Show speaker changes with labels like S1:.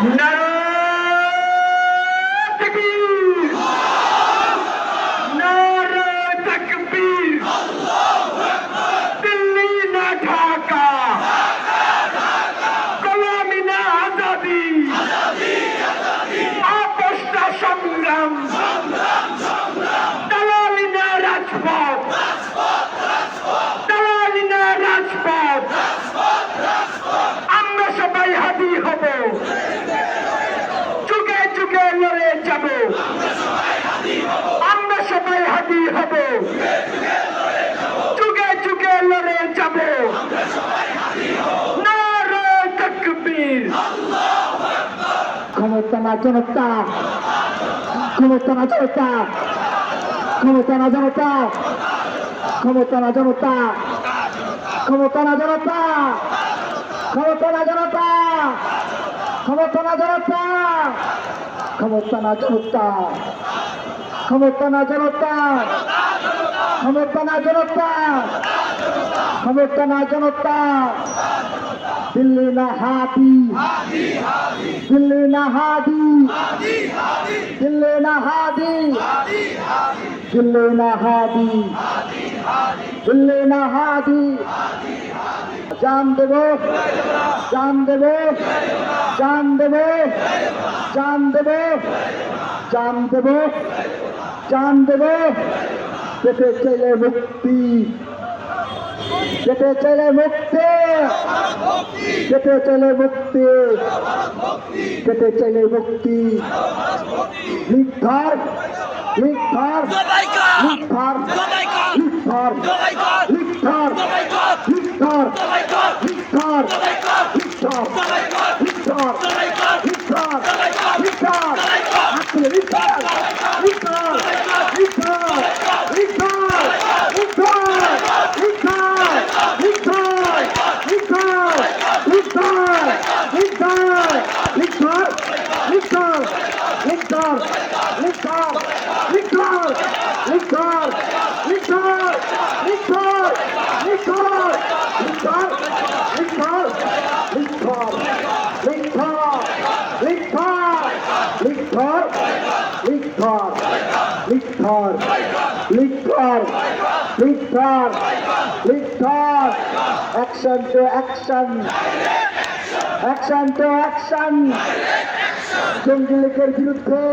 S1: নারায়ণ
S2: ক্ষমতা না জনতা ক্ষমতা না জনতা ক্ষমতা না জনতা ক্ষমতা না জনতা ক্ষমতা না জনতা ক্ষমতা না জনতা ক্ষমতা না জনতা ক্ষমতা না জনতা ক্ষমতা না জনতা ক্ষমতা না জনতা ক্ষমতা না জনতা দিল্লি না হাতি দিল্লি না হাদি। দিল্লি না হাদি। দিল্লি না হাদি। দিল্লি না হাদি। জান দেব। জান দেব। জান দেব। জান দেব। জান দেব। জান দেব। পেটে চাইলে মুক্তি। পেটে চাইলে মুক্তি পেটে চাইলে মুক্তি পেটে চাইলে মুক্তি লিখার লিখার লিখার লিখার লিখার লিখার লিখার লিখার লিখার লিখার লিখার লিখার লিখার লিখার লিখার লিখার লিখার লিখার লিখার লিখার লিখার লিখার লিখার লিখার লিখার লিখার action to action action to action বিরুদ্ধে